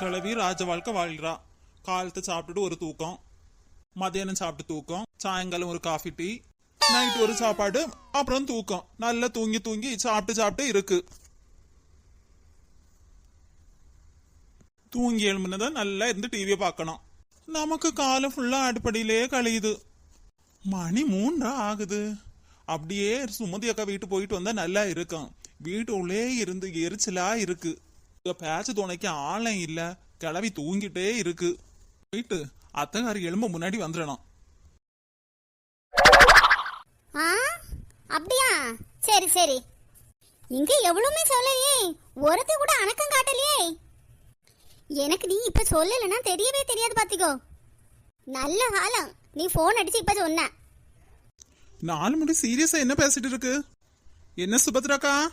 கிளவி ராஜ வாழ்க்கை வாழ்கிறா காலத்தை சாப்பிட்டுட்டு ஒரு தூக்கம். மதியானம் சாப்பிட்டு தூக்கம். சாயங்காலம் ஒரு காஃபி டீ நைட் ஒரு சாப்பாடு அப்புறம் தூக்கம். நல்லா தூங்கி தூங்கி சாப்பிட்டு சாப்பிட்டு இருக்கு. தூங்கி எழும்புனதான் நல்லா இருந்து டிவியை பார்க்கணும். நமக்கு காலம் ஃபுல்லா அடிப்படையிலே கழியுது. மணி மூன்றா ஆகுது. அப்படியே சுமதி அக்கா வீட்டு போயிட்டு வந்தா நல்லா இருக்கும். வீட்டு உள்ளே இருந்து எரிச்சலா இருக்கு. பேச்சு துணைக்கு ஆளும் இல்ல. கிளவி தூங்கிட்டே இருக்கு. போயிட்டு அத்தகாரி எலும்ப முன்னாடி வந்துடணும். ஆ? அப்படியா? சரி சரி. இங்க எவ்வளவுமே சொல்லலையே. ஒருத்தி கூட அணக்கம் காட்டலையே. எனக்கு நீ இப்ப சொல்லலைன்னா தெரியவே தெரியாது பாத்திக்கோ. நல்ல காலம். நீ ஃபோன் அடிச்சு இப்ப சொன்ன. நாலு முடி சீரியஸா என்ன பேசிட்டு இருக்கு? என்ன சுபத்ராக்கா?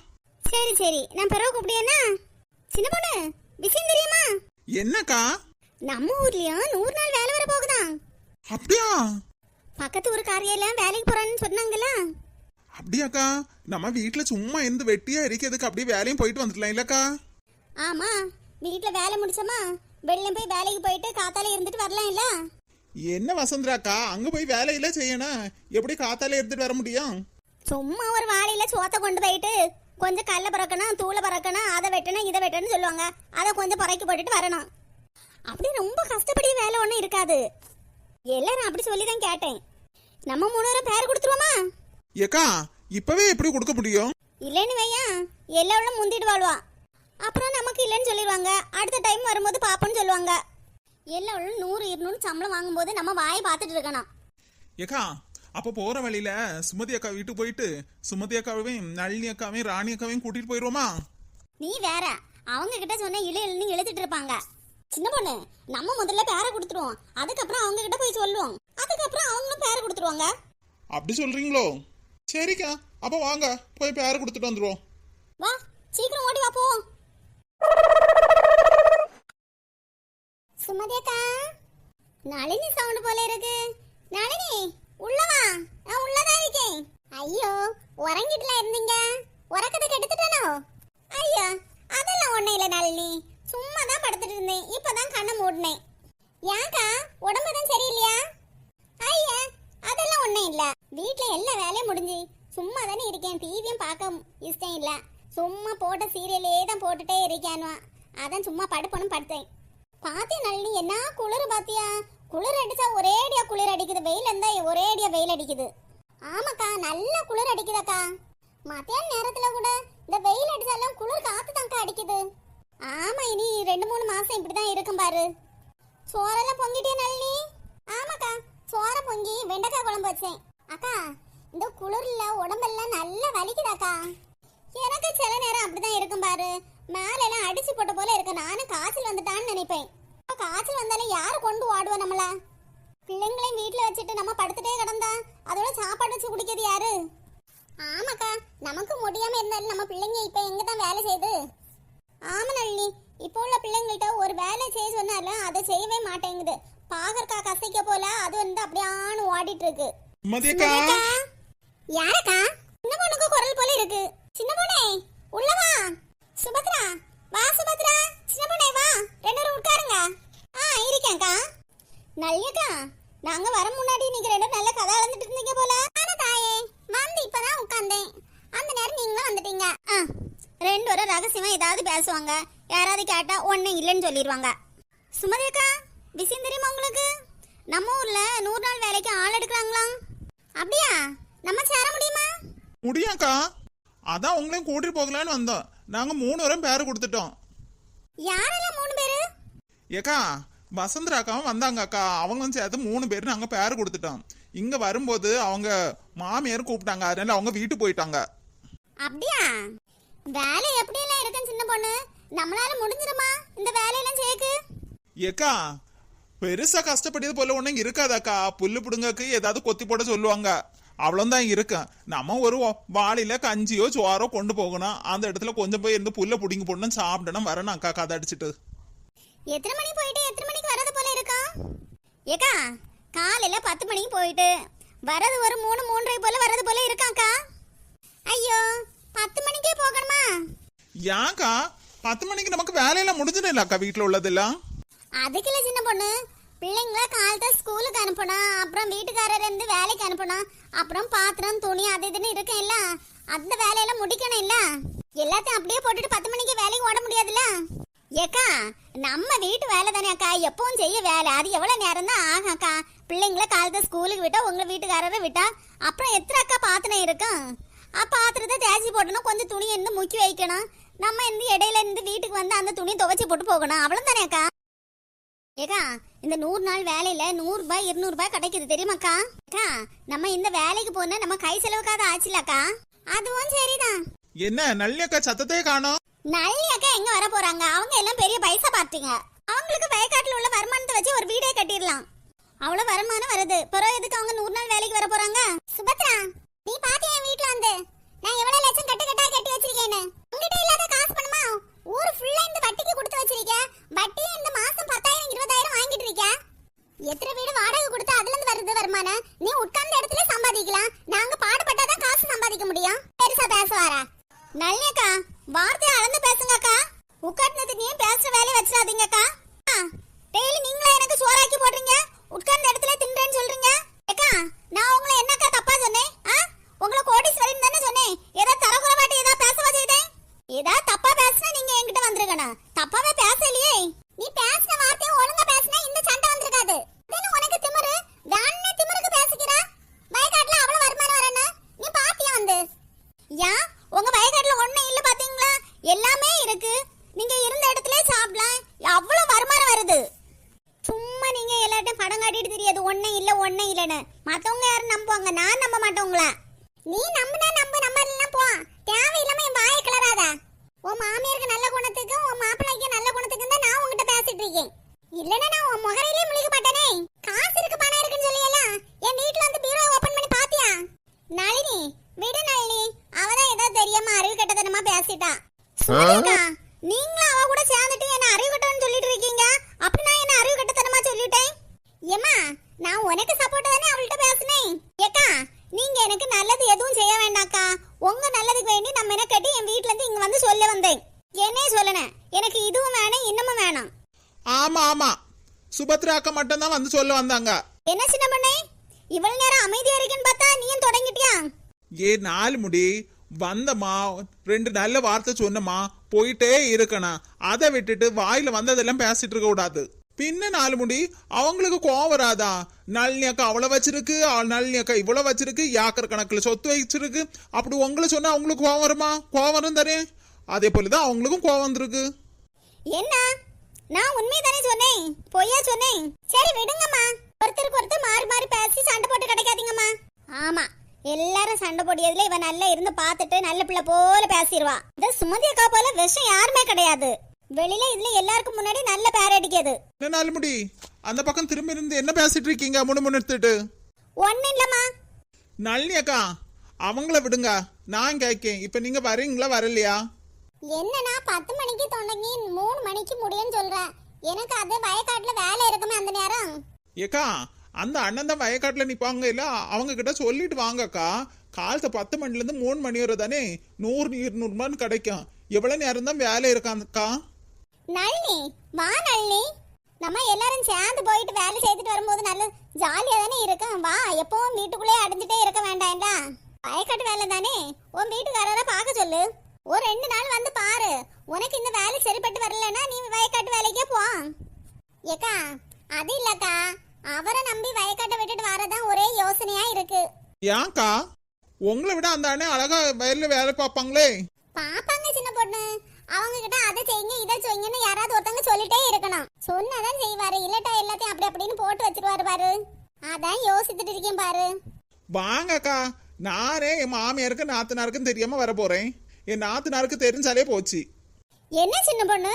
சரி சரி. நான் பிறகு கூப்பிடியேன்னா சின்ன பொண்ணு விஷயம் தெரியுமா? என்னக்கா? நம்ம ஊர்லயும் நூறு நாள் வேலை வர போகுதாம் அப்படியா? பக்கத்து ஊருக்காரியெல்லாம் வேலைக்கு போறான்னு சொன்னாங்கல்ல? அப்படியாக்கா நம்ம வீட்டுல சும்மா இருந்து வெட்டியா இருக்கிறதுக்கு அப்படியே வேலையும் போயிட்டு வந்துடலாம் இல்லக்கா? ஆமா வீட்ல வேலை முடிச்சோமா வெளில போய் வேலைக்கு போயிட்டு காத்தால இருந்துட்டு வரலாம் இல்ல? என்ன வசந்தராக்கா அங்க போய் வேலையில செய்யணும். எப்படி காத்தால எடுத்துட்டு வர முடியும்? சும்மா ஒரு வாளியில சோத்தை கொண்டு போயிட்டு கொஞ்சம் கல்ல பறக்கணும் தூளை பறக்கணும் அதை வெட்டணும் இதை வெட்டணும்னு சொல்லுவாங்க. அதை கொஞ்சம் புறக்கி போட்டுட்டு வரணும். அப்படி ரொம்ப கஷ்டப்படிய வேலை ஒன்றும் இருக்காது. எல்லாரும் அப்படி சொல்லி தான் கேட்டேன். நம்ம மூணு பேர் கொடுத்துருவோமா? ஏக்கா இப்பவே எப்படி கொடுக்க முடியும்? இல்லைன்னு வையா எல்லாரும் முந்திட்டு வாழ்வா. அப்புறம் நமக்கு இல்லைன்னு சொல்லிடுவாங்க. அடுத்த டைம் வரும்போது பாப்போன்னு சொல்லுவாங்க. எல்லாரும் நூறு இருநூறு சம்பளம் வாங்கும்போது நம்ம வாயை பார்த்துட்டு இருக்கணும். ஏக்கா அப்ப போற வழியில சுமதி அக்கா வீட்டுக்கு போயிட்டு சுமதி அக்காவையும் நளினி அக்காவையும் ராணி அக்காவையும் கூட்டிட்டு போயிருவோமா? நீ வேற. அவங்க கிட்ட சொன்ன இழு இழுன்னு இழுத்துட்டு இருப்பாங்க. சின்ன பொண்ணு நம்ம முதல்ல பேரை கொடுத்துருவோம். அதுக்கப்புறம் அவங்க கிட்ட போய் சொல்லுவோம். அதுக்கப்புறம் அவங்களும் பேரை கொடுத்துருவாங்க. அப்படி சொல்றீங்களோ? சரிக்கா அப்ப வாங்க போய் பேர கொடுத்துட்டு வந்துருவோம். வா சீக்கிரம் ஓடி வா போ. சுமதி அக்கா நளினி சவுண்ட் போல இருக்கு. நளினி! உள்ளவா? நான் உள்ளதான் இருக்கேன். ஐயோ உறங்கிட்டுல இருந்தீங்க. உறக்கத்தை கெடுத்துட்டனோ ஐயோ அதெல்லாம் ஒண்ணும் இல்லை நளினி. சும்மா தான் படுத்துட்டு இருந்தேன். இப்பதான் கண்ணை மூடினேன். ஏன்க்கா உடம்பு தான் சரியில்லையா? ஐயா அதெல்லாம் ஒண்ணும் இல்ல. வீட்டில் எல்லா வேலையும் முடிஞ்சு சும்மா தானே இருக்கேன். டிவியும் பார்க்க இஷ்டம் இல்ல. சும்மா போட்ட சீரியலே தான் போட்டுட்டே இருக்கேன்வா அதான் சும்மா படுப்பணும் படுத்தேன். பாத்தியா நளினி என்ன குளிர் பாத்தியா? குளிர் அடிச்சா ஒரேடியா குளிர் அடிக்குது. வெயில் இருந்தா ஒரேடியா வெயில் அடிக்குது. ஆமாக்கா நல்ல குளிர் அடிக்குதாக்கா. மத்தியான நேரத்துல கூட இந்த வெயில் அடிச்சாலும் குளிர் காத்து தான்க்கா அடிக்குது. ஆமா இனி ரெண்டு மூணு மாசம் இப்படிதான் இருக்கும் பாரு. சோறெல்லாம் பொங்கிட்டே நளினி ஆமாக்கா சோற பொங்கி வெண்டைக்காய் குழம்பு வச்சேன். அக்கா இந்த குளிர்ல உடம்பெல்லாம் நல்லா வலிக்குதாக்கா. எனக்கு சில நேரம் அப்படிதான் இருக்கும் பாரு. மேலெல்லாம் அடிச்சு போட்ட போல இருக்கு. நானும் காய்ச்சல் வந்துட்டான்னு நினைப்பேன். காய்ச்சல் வந்தாலும் யாரு கொண்டு வாடுவா நம்மள? பிள்ளைங்களையும் வீட்டுல வச்சுட்டு நம்ம படுத்துட்டே கிடந்தா அதோட சாப்பாடு வச்சு குடிக்கிறது யாரு? ஆமாக்கா நமக்கு முடியாம இருந்தாலும் நம்ம பிள்ளைங்க இப்ப எங்க தான் வேலை செய்யுது? ஆமா நளினி இப்போ உள்ள பிள்ளைங்கள்ட்ட ஒரு வேலை செய்ய சொன்னாலும் அதை செய்யவே மாட்டேங்குது. பாகற்கா கசைக்க போல அது வந்து அப்படியானு ஓடிட்டு இருக்கு யாரக்கா? சின்ன பொண்ணுக்கு குரல் போல இருக்கு. சின்ன பொண்ணே உள்ள வா சுபத்ரா வா சுபத்ரா சின்ன பொண்ணே வா ரெண்டு பேரும் உட்காருங்க ஆ இருக்கேன்க்கா நல்லக்கா நாங்க வர முன்னாடி நீங்க ரெண்டு நல்ல கதை அளந்துட்டு இருந்தீங்க போல. ஆனா தாயே வந்து இப்பதான் உட்கார்ந்தேன். அந்த நேரம் நீங்களும் வந்துட்டீங்க. ரெண்டு பேரும் ரகசியமா ஏதாவது பேசுவாங்க. யாராவது கேட்டா ஒன்னும் இல்லைன்னு சொல்லிடுவாங்க. சுமதி அக்கா விஷயம் தெரியுமா உங்களுக்கு? நம்ம ஊர்ல நூறு நாள் வேலைக்கு ஆள் எடுக்கிறாங்களாம். அப்படியா? நம்ம சேர முடியுமா? முடியாக்கா அதான் உங்களையும் கூட்டிட்டு போகலான்னு வந்தோம். நாங்க மூணு வரும் பேர கொடுத்துட்டோம். யாரெல்லாம் மூணு பேரு? ஏக்கா வசந்தரா அக்காவும் வந்தாங்க அக்கா. அவங்களும் சேர்த்து மூணு பேர் நாங்க பேர் கொடுத்துட்டோம். இங்க வரும்போது அவங்க மாமியார் கூப்பிட்டாங்க. அதனால அவங்க வீட்டுக்கு போயிட்டாங்க. அப்படியா? வேலை எப்படியெல்லாம் இருக்குன்னு சின்ன பொண்ணு? நம்மளால முடிஞ்சிருமா? இந்த வேலையெல்லாம் சேர்க்கு? ஏக்கா பெருசா கஷ்டப்பட்டது போல ஒண்ணும் இருக்காதாக்கா. புல்லு புடுங்கக்கு ஏதாவது கொத்தி போட சொல்லுவாங்க. அவ்வளவுதான் இருக்கும். நம்ம ஒரு வாளியில கஞ்சியோ சோறோ கொண்டு போகணும். அந்த இடத்துல கொஞ்சம் போய் இருந்து புல்ல புடிங்கி போடணும் சாப்பிடணும் வரணும் அக்கா கதை அடிச்சிட்டு. எத்தனை மணி போயிட்டு எத்தனை மணிக்கு வரது போல இருக்கா? ஏக்கா காலையில பத்து மணிக்கு போயிட்டு வரது ஒரு மூணு மூன்றரை போல வரது போல இருக்காக்கா? ஐயோ பத்து மணிக்கே போகணுமா? ஏன்க்கா பத்து மணிக்கு நமக்கு வேலையெல்லாம் முடிஞ்சிடும் அக்கா வீட்டுல உள்ளதெல்லாம்? அதுக்குள்ள சின்ன பொண்ணு பிள்ளைங்கள காலத்தை ஸ்கூலுக்கு அனுப்பணும் அப்புறம் வீட்டுக்காரர் இருந்து வேலைக்கு அனுப்பணும் அப்புறம் பாத்திரம் துணி அது இதுன்னு இருக்கும்ல அந்த வேலையெல்லாம் முடிக்கணும் இல்ல? எல்லாத்தையும் அப்படியே போட்டுட்டு பத்து மணிக்கு வேலைக்கு ஓட முடியாதுல்ல? ஏக்கா நம்ம வீட்டு வேலை தானே அக்கா. எப்பவும் செய்ய வேலை. அது எவ்வளவு நேரம் தான் ஆகும் அக்கா. பிள்ளைங்கள காலத்தை ஸ்கூலுக்கு விட்டா உங்களை வீட்டுக்காரரை விட்டா. அப்புறம் எத்தனை அக்கா பாத்திரம் இருக்கும்? ஆ பாத்திரத்தை தேய்ச்சி போட்டணும் கொஞ்சம் துணி இருந்து முக்கி வைக்கணும். நம்ம இருந்து இடையில இருந்து வீட்டுக்கு வந்து அந்த துணியை துவைச்சி போட்டு போகணும். அவ்வளவுதானே அக்கா? ஏக்கா இந்த நூறு நாள் வேலையில நூறு ரூபாய் இருநூறு ரூபாய் கிடைக்குது. தெரியுமாக்கா அக்கா? நம்ம இந்த வேலைக்கு போனா நம்ம கை செலவுக்காத ஆச்சுலக்கா அதுவும் சரிதான். என்ன நல்லி சத்தத்தை காணோம். நல்லி அக்கா எங்க வர போறாங்க? அவங்க எல்லாம் பெரிய பைசா பார்த்தீங்க அவங்களுக்கு வயக்காட்டில் உள்ள வருமானத்தை வச்சு ஒரு வீடே கட்டிடலாம். அவ்வளவு வருமானம் வருது. பிறகு எதுக்கு அவங்க நூறு நாள் வேலைக்கு வர வந்திருக்கணும் என்னே சொல்லணும் எனக்கு இதுவும் வேணும் இன்னமும் வேணும். ஆமா ஆமா. சுபத்ரா அக்கா மட்டும் தான் வந்து சொல்ல வந்தாங்க. என்ன சின்ன பண்ணே இவ்வளவு நேரம் அமைதியா இருக்கேன்னு பார்த்தா நீயும் தொடங்கிட்டியா? ஏ நாலு முடி. வந்தம்மா ரெண்டு நல்ல வார்த்தை சொன்னம்மா. போயிட்டே இருக்கணும். அதை விட்டுட்டு வாயில வந்ததெல்லாம் பேசிட்டு இருக்க கூடாது. பின்ன நாலு முடி அவங்களுக்கு கோவம் வராதா? நளினி அக்கா அவ்வளோ வச்சிருக்கு நளினி அக்கா இவ்வளோ வச்சிருக்கு ஏக்கர் கணக்கில் சொத்து வச்சிருக்கு. அப்படி உங்களை சொன்னா அவங்களுக்கு கோவம் வருமா? கோவம் வரும் தானே? அதே போலதான் அவங்களுக்கும் கோவம் வந்திருக்கு. என்ன? நான் உண்மை தானே சொன்னேன்? பொய்யா சொன்னேன்? சரி விடுங்கம்மா. ஒருத்தருக்கு ஒருத்தர் மாறி மாறி பேசி சண்டை போட்டு கிடைக்காதீங்கம்மா. ஆமா எல்லாரும் சண்டை போடியதுல இவ நல்லா இருந்து பார்த்துட்டு நல்ல பிள்ளை போல பேசிடுவா. இந்த சுமதி அக்கா போல விஷம் யாருமே கிடையாது. வெளியில இதுல எல்லாருக்கும் முன்னாடி நல்ல பேர் அடிக்காது. என்ன நாலு முடி அந்த பக்கம் திரும்பி இருந்து என்ன பேசிட்டு இருக்கீங்க? முணு முணு எடுத்துட்டு. ஒண்ணு இல்லம்மா. நளினி அக்கா அவங்கள விடுங்க. நான் கேட்கேன் இப்ப நீங்க வரீங்களா வரலையா? என்னன்னா பத்து மணிக்கு தொடங்கி மூணு மணிக்கு முடியும்னு சொல்றேன் எனக்கு அது வயக்காட்டுல வேலை இருக்குமே அந்த நேரம். ஏக்கா அந்த அண்ணன் தான் வயக்காட்டுல நிப்பாங்க. இல்ல அவங்க கிட்ட சொல்லிட்டு வாங்கக்கா. காலத்தை பத்து மணில இருந்து மூணு மணி வரை தானே நூறு இருநூறு ரூபான்னு கிடைக்கும். எவ்வளவு நேரம் தான் வேலை இருக்காக்கா நளினி வா நளினி. நம்ம எல்லாரும் சேர்ந்து போயிட்டு வேலை செய்துட்டு வரும்போது நல்ல ஜாலியா தானே இருக்கும். வா எப்பவும் வீட்டுக்குள்ளே அடைஞ்சிட்டே இருக்க வேண்டாம்டா. வயக்காட்டு வேலை தானே? உன் வீட்டுக்காரரை பார்க்க சொல்லு. ஒரு ரெண்டு நாள் வந்து பாரு. உனக்கு இந்த வேலை சரிப்பட்டு வரலன்னா நீ வயக்காட்டு வேலைக்கே போ. ஏக்கா அது இல்லக்கா. அவரை நம்பி வயக்காட்டை விட்டுட்டு வரதான் ஒரே யோசனையா இருக்கு. ஏன்க்கா? உங்களை விட அந்த அண்ணன் அழகா வயல்ல வேலை பார்ப்பாங்களே. பாப்பாங்க சின்ன பொண்ணு. அவங்க கிட்ட அதை செய்யுங்க இதை செய்யுங்கன்னு யாராவது ஒருத்தவங்க சொல்லிட்டே இருக்கணும். சொன்னாதான் செய்வாரு இல்லட்டா எல்லாத்தையும் அப்படி அப்படின்னு போட்டு வச்சிருவாரு பாரு. அதான் யோசிச்சுட்டு இருக்கேன் பாரு. வாங்கக்கா. நானே என் மாமியாருக்கு நாத்தனாருக்கும் தெரியாம வர போறேன் என் நாத்தனாருக்கு தெரிஞ்சாலே போச்சு. என்ன சின்ன பொண்ணு?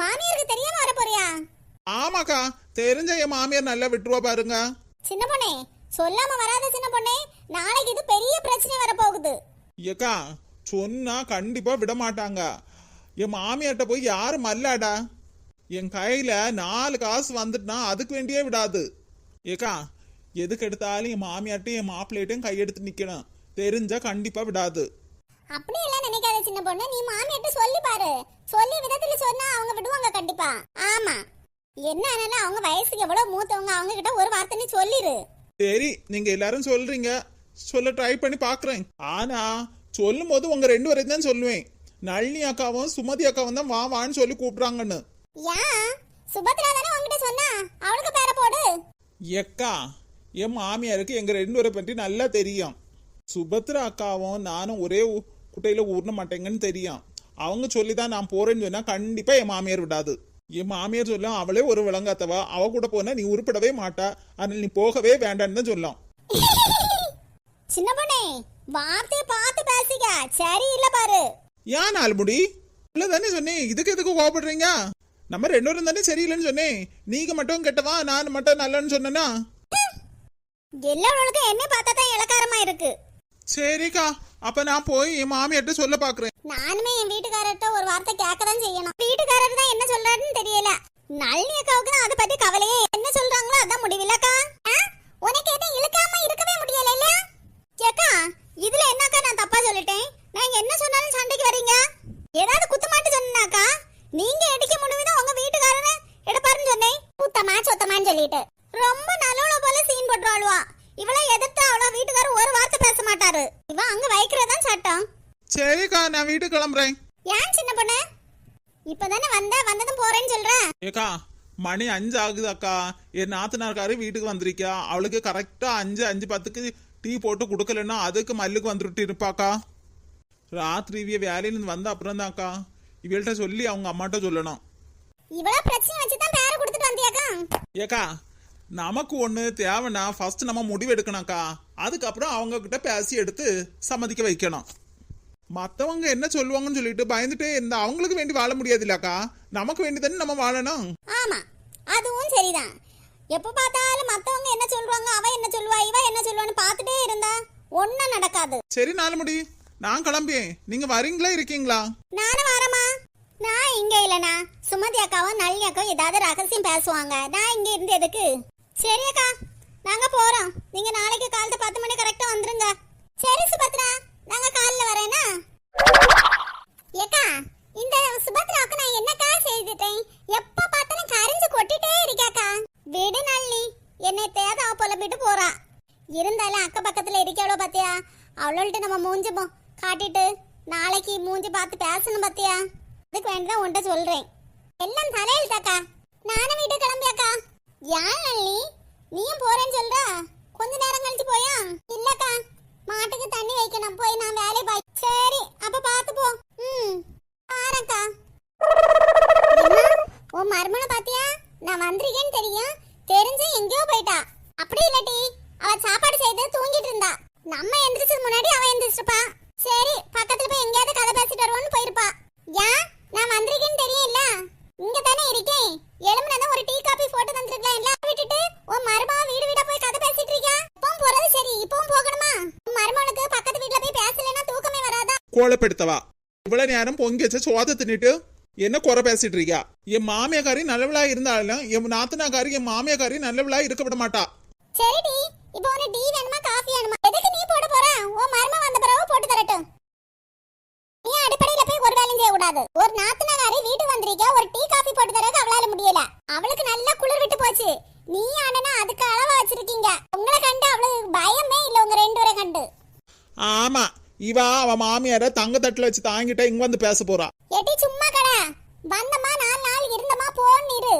மாமியாருக்கு தெரியாம வர போறியா? ஆமாக்கா தெரிஞ்ச என் மாமியார் நல்லா விட்டுருவா பாருங்க. சின்ன பொண்ணே சொல்லாம வராத சின்ன பொண்ணே நாளைக்கு இது பெரிய பிரச்சனை வர போகுது ஏக்கா சொன்னா கண்டிப்பா விட மாட்டாங்க. என் மாமியார்ட்ட போய் யாரும் மல்லாடா? என் கையில நாலு காசு வந்துட்டுனா அதுக்கு வேண்டியே விடாது. ஏக்கா எதுக்கு எடுத்தாலும் என் மாமியார்ட்டையும் என் மாப்பிள்ளையிட்டையும் கையெடுத்து நிக்கணும். தெரிஞ்சா கண்டிப்பா விடாது. அப்படி எல்லாம் நினைக்காத சின்ன பொண்ணு. நீ மாமியார்ட்ட சொல்லி பாரு. சொல்லி விதத்துல சொன்னா அவங்க விடுவாங்க கண்டிப்பா. ஆமா. என்ன ஆனாலும் அவங்க வயசுக்கு எவ்வளவு மூத்தவங்க அவங்க கிட்ட ஒரு வார்த்தை நீ சொல்லிரு. சரி நீங்க எல்லாரும் சொல்றீங்க. சொல்ல ட்ரை பண்ணி பாக்குறேன். ஆனா சொல்லும் போது உங்க ரெண்டு வரையும் தான் சொல்லுவேன். நளினி அக்காவும் சுமதி அக்காவும் தான் வா வான்னு சொல்லி கூப்பிடுறாங்கன்னு. ஏன் சுபத்ரா தானே உங்ககிட்ட சொன்னா? அவளுக்கு பேர போடு. எக்கா என் மாமியாருக்கு எங்க ரெண்டு பேரை பற்றி நல்லா தெரியும். சுபத்ரா அக்காவும் நானும் ஒரே குட்டையில ஊர்ன மாட்டேங்கன்னு தெரியும். அவங்க சொல்லி தான் நான் போறேன்னு சொன்னா கண்டிப்பா என் மாமியார் விடாது. என் மாமியார் சொல்லும் அவளே ஒரு விளங்காத்தவா அவ கூட போனா நீ உருப்படவே மாட்டா. அதனால நீ போகவே வேண்டான்னு தான் சொல்லும். சின்ன பொண்ணே வார்த்தையை பார்த்து பேசிக்க சரி இல்ல பாரு. ஏன் நாலுமுடி? இல்ல தானே சொன்னேன் இதுக்கு எதுக்கு கோவப்படுறீங்க? நம்ம ரெண்டு பேரும் தானே சரியில்லைன்னு சொன்னேன் நீங்க மட்டும் கெட்டவா நான் மட்டும் நல்லன்னு சொன்னேன்னா எல்லாருக்கும் என்ன பார்த்தா தான் இலக்காரமா இருக்கு. சரிக்கா அப்ப நான் போய் என் மாமியார்ட்ட சொல்ல பாக்குறேன். நானுமே என் வீட்டுக்காரர்கிட்ட ஒரு வார்த்தை கேட்க தான் செய்யணும். வீட்டுக்காரர் தான் என்ன சொல்றாருன்னு தெரியல. நளினி அக்காவுக்கு தான் அதை பத்தி கவலையே. என்ன சொல்றாங்களோ அதான் முடிவில்லக்கா. உனக்கு எதுவும் இழுக்காம இருக்கவே முடியல இல்லையா? கேக்கா இதுல என்னக்கா நான் தப்பா சொல்லிட்டேன்? நான் என்ன சொன்னாலும் சண்டைக்கு வரீங்க? ஏதாவது குத்தமாட்டு சொன்னாக்கா நீங்க அடிக்க முடிவுதான் உங்க வீட்டுக்காரரை எடுப்பாருன்னு சொன்னேன். குத்தமா சொத்தமான்னு சொல்லிட்டு. ரொம்ப நல்லவள போல சீன் போட்டுருவாளுவா. இவளை எதிர்த்து அவள வீட்டுக்காரர் ஒரு வார்த்தை மாட்டாரு. இவ அங்க வைக்கிறதான் சட்டம். சரிக்கா நான் வீட்டுக்கு கிளம்புறேன். ஏன் சின்ன பொண்ணு? இப்பதானே வந்த வந்ததும் போறேன்னு சொல்ற? ஏக்கா மணி அஞ்சு ஆகுது அக்கா என் நாத்தனார்காரு வீட்டுக்கு வந்திருக்கா அவளுக்கு கரெக்டா அஞ்சு அஞ்சு பத்துக்கு டீ போட்டு கொடுக்கலன்னா அதுக்கு மல்லுக்கு வந்துட்டு இருப்பாக்கா. ராத்திரி இவிய வேலையில வந்த அப்புறம் தான்க்கா இவள்கிட்ட சொல்லி அவங்க அம்மாட்ட சொல்லணும். இவ்வளவு பிரச்சனை வச்சுதான் பேர கொடுத்துட்டு வந்தியாக்கா? ஏக்கா நமக்கு ஒண்ணு தேவைன்னா ஃபர்ஸ்ட் நம்ம முடிவு எடுக்கணும்க்கா. அதுக்கப்புறம் அவங்க கிட்ட பேசி எடுத்து சம்மதிக்க வைக்கணும். மத்தவங்க என்ன சொல்லுவாங்கன்னு சொல்லிட்டு பயந்துட்டே இருந்தா அவங்களுக்கு வேண்டி வாழ முடியாதுல்லக்கா. நமக்கு வேண்டி தானே நம்ம வாழணும். ஆமா. அதுவும் சரிதான். எப்ப பார்த்தாலும் மத்தவங்க என்ன சொல்றாங்க அவ என்ன சொல்லுவா இவ என்ன சொல்லுவான்னு பார்த்துட்டே இருந்தா ஒண்ணும் நடக்காது. சரி நாலு முடி. நான் கிளம்பியேன் நீங்க வரீங்களா இருக்கீங்களா? நானும் வரமா நான் இங்க இல்லனா சுமதி அக்காவும் நளினி அக்காவும் ஏதாவது ரகசியம் பேசுவாங்க. நான் இங்க இருந்து எதுக்கு? சரி அக்கா நாங்க போறோம். நீங்க நாளைக்கு காலத்து பத்து மணி கரெக்டா வந்துருங்க. சரி சுபத்ரா நாங்க காலைல வரேனா? ஏக்கா இந்த சுபத்ராவுக்கு நான் என்னக்கா செய்துட்டேன்? எப்ப பார்த்தாலும் கரைஞ்சு கொட்டிட்டே இருக்காக்கா விடு நள்ளி என்னை தேத அவ புலம்பிட்டு போறா. இருந்தாலும் அக்க பக்கத்துல இருக்கவளோ பாத்தியா? அவளோள்ட்ட நம்ம மூஞ்சி போ- காட்டிட்டு நாளைக்கு மூஞ்சி பார்த்து பேசணும் பாத்தியா? அதுக்கு வேண்டிதான் உன்ட்ட சொல்றேன். எல்லாம் தலையெழுத்தாக்கா நானும் வீட்டு கிளம்பியாக்கா. ஏன் நீயும் போறேன்னு சொல்ற கொஞ்ச நேரம் கழிச்சு போயா இல்லக்கா மாட்டுக்கு தண்ணி வைக்கணும் போய் நான் வேலையை பாய் சரி அப்ப பாத்து போ ம் ஆறக்கா உன் மருமனை பாத்தியா நான் வந்திருக்கேன்னு தெரியும் தெரிஞ்சு எங்கேயோ போயிட்டா அப்படி இல்லட்டி அவ சாப்பாடு செய்து தூங்கிட்டு இருந்தா நம்ம எந்திரிச்சது முன்னாடி அவ எந்திரிச்சிருப்பா சரி பக்கத்துல போய் எங்கேயாவது கதை பேசிட்டு வருவோன்னு போயிருப்பா ஏன் நான் வந்திருக்கேன்னு தெரியல இங்க தானே இருக்கேன் எலும்புனதான் ஒரு டீ காபி போட்டு தந்திருக்கலாம் இல்ல விட்டுட்டு உன் மருமக வீடு வீடா போய் கதை பேசிட்டு இருக்கியா இப்பவும் போறது சரி இப்பவும் போகணுமா உன் மருமகனுக்கு பக்கத்து வீட்ல போய் பேசலைன்னா தூக்கமே வராதா கோலப்படுத்தவா? இவ்வளவு நேரம் பொங்கி வச்ச சோத தின்னுட்டு என்ன குறை பேசிட்டு இருக்கியா? என் மாமியாக்காரி நல்லவளா இருந்தாலும் என் நாத்தனாக்காரி என் மாமியாக்காரி நல்லவளா இருக்க விட மாட்டா. சரிடி இப்போ உனக்கு டீ வேணுமா காஃபி வேணுமா? எதுக்கு நீ போட போற? உன் மரும வந்த பிறகு போட்டு தரட்டும். நீ அடிப்படையில போய் ஒரு வேலையும் செய்ய கூடாது ஒரு நாத்தனாரி வீட்டுக்கு வந்திருக்க ஒரு டீ காஃபி போட்டு தரக்கு அவளால முடியல. அவளுக்கு நல்லா குளிர் விட்டு போச்சு. நீ ஆனா அதுக்கு அளவா வச்சிருக்கீங்க. உங்களை கண்டு அவளுக்கு பயமே இல்ல உங்க ரெண்டு பேரை கண்டு. ஆமா. இவா அவ மாமியார தங்க தட்டுல வச்சு தாங்கிட்ட இங்க வந்து பேச போறா. எட்டி சும்மா கடை. வந்தமா நாலு நாள் இருந்தமா போன்னு இரு.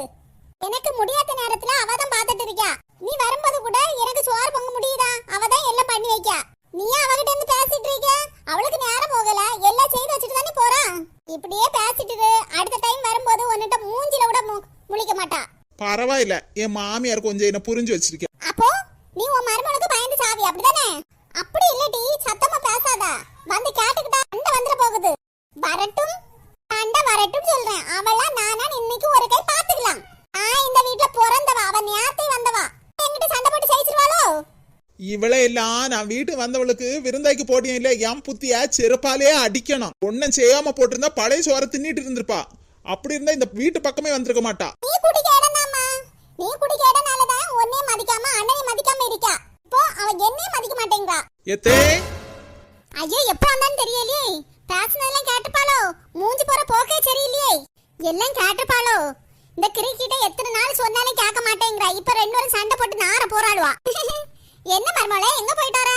எனக்கு முடியாத நேரத்துல அவ தான் பாத்துட்டு இருக்கா. நீ வரும்போது கூட எனக்கு சோறு பொங்க முடியுதா? அவ தான் எல்லாம் பண்ணி வைக்கா. நீ அவகிட்ட இருந்து பேசிட்டு இருக்க? அவளுக்கு நேரம் போகல. எல்லாம் செய்து வச்சுட்டு தானே போறா? இப்படியே பேசிட்டு இரு. அடுத்த டைம் வரும்போது உன்கிட்ட மூஞ்சில கூட முழிக்க மாட்டா. பரவாயில்ல. என் மாமியார் கொஞ்சம் என்ன புரிஞ்சு வச்சிருக்கேன் அப்போ நீ உன் மருமனுக்கு பயந்து சாவி. அப்படிதானே? அப்படி இல்லடி சத்தமா பேசாத. வந்து கேட்டுக்கிட்டா அண்ட வந்துட போகுது. வரட்டும். அண்ட வரட்டும் சொல்றேன். அவளா நானா இன்னைக்கு ஒரு கை பாத்துக்கலாம் நான் இந்த வீட்ல பிறந்தவா. அவ நேரத்தை வந்தவா. என்கிட்ட சண்டை போட்டு ஜெயிச்சிருவாளோ? இவளை எல்லாம் நான் வீட்டுக்கு வந்தவளுக்கு விருந்தாய்க்கு போட்டியும் இல்ல என் புத்திய செருப்பாலே அடிக்கணும். ஒன்னும் செய்யாம போட்டிருந்தா பழைய சோற தின்னிட்டு இருந்திருப்பா. அப்படி இருந்தா இந்த வீட்டு பக்கமே வந்திருக்க மாட்டா. நீ குடிக்க இடம்தாம்மா நீ குடிக்க இடம்னாலதான் உன்னையும் மதிக்காம அண்ணனையும் மதிக்காம இருக்கா இப்போ அவ என்னையும் மதிக்க மாட்டேங்கிறா. எத்தே? ஐயோ எப்போ வந்தான்னு தெரியலையே. பேசுனதெல்லாம் கேட்டுப்பாளோ. மூஞ்சி போற போக்கே சரியில்லையே. எல்லாம் கேட்டுப்பாளோ. இந்த கிரிக்கிட்ட எத்தனை நாள் சொன்னாலும் கேட்க மாட்டேங்கிறா. இப்ப ரெண்டு பேரும் சண்டை போட்டு நார போராடுவா என்ன மர்மோளே எங்க போயிட்டு வர?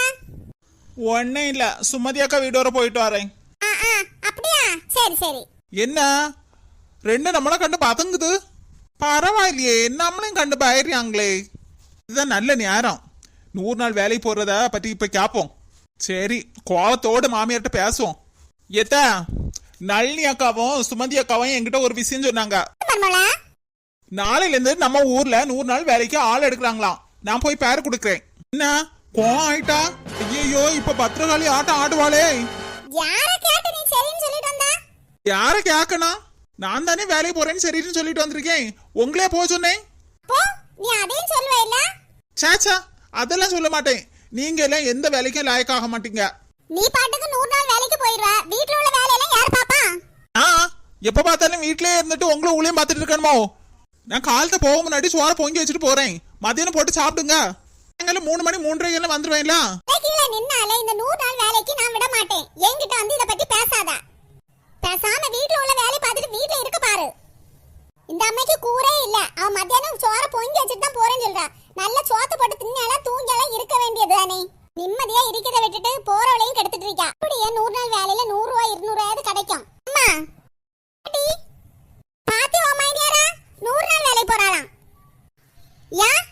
ஒன்னும் இல்ல. சுமதி அக்கா வீடு வர போயிட்டு வரேன். ஆ ஆ அப்படியா? சரி சரி. என்ன? ரெண்டு நம்மள கண்டு பதங்குது. பரவாயில்லையே நம்மளையும் கண்டு பயறியாங்களே இதுதான் நல்ல நேரம். நூறு நாள் வேலைக்கு போறத பத்தி இப்ப கேப்போம். சரி கோவத்தோட மாமியார்ட்ட பேசுவோம். எத்த நளினி அக்காவும் சுமதி அக்காவும் என்கிட்ட ஒரு விஷயம் சொன்னாங்க. மர்மோளா நாளையில இருந்து நம்ம ஊர்ல நூறு நாள் வேலைக்கு ஆள் எடுக்கலாங்களாம் நான் போய் பேர் கொடுக்குறேன். என்ன? கோவம் ஆயிட்டா? ஐயோ இப்ப பத்திரகாளி ஆட்டம் ஆடுவாளே. யார கேட்கணும் நான் தானே வேலைக்கு போறேன்னு சரின்னு சொல்லிட்டு வந்திருக்கேன். உங்களே போக சொன்னேன். நீ அதையும் சொல்லுவ இல்ல? சேச்சா அதெல்லாம் சொல்ல மாட்டேன். நீங்க எல்லாம் எந்த வேலைக்கும் லாயக்காக மாட்டீங்க. நீ பாட்டுக்கு நூறு நாள் வேலைக்கு போயிடுவ வீட்டுல உள்ள வேலையெல்லாம் யார் பாப்பா? ஆ எப்ப பார்த்தாலும் வீட்லயே இருந்துட்டு உங்களை ஊழியம் பார்த்துட்டு இருக்கணுமோ? நான் காலத்தை போக முன்னாடி சோற பொங்கி வச்சுட்டு போறேன். மதியானம் போட்டு சாப்பிடுங்க. எங்கெல்லாம் மூணு மணி மூன்றரை எல்லாம் வந்துருவேன்ல. கீழே நின்னாலே இந்த நூறு நாள் வேலைக்கு நான் விட மாட்டேன். என்கிட்ட வந்து இத பத்தி பேசாத. பேசாம வீட்டுல உள்ள வேலையை பார்த்துட்டு வீட்டுல இருக்க பாரு. இந்த அம்மைக்கு கூரே இல்ல. அவ மத்தியானம் சோற பொங்கி வச்சுட்டு தான் போறேன்னு சொல்றா. நல்ல சோத்து போட்டு தின்னாலாம் தூங்கலாம் இருக்க வேண்டியது தானே. நிம்மதியா இருக்கிறத விட்டுட்டு போறவளையும் கெடுத்துட்டு இருக்கா. அப்படியே நூறு நாள் வேலையில நூறு ரூபாய் இருநூறு கிடைக்கும். அம்மா. பாத்தி மைனியாரா நூறு நாள் வேலை போறாளாம். ஏன்?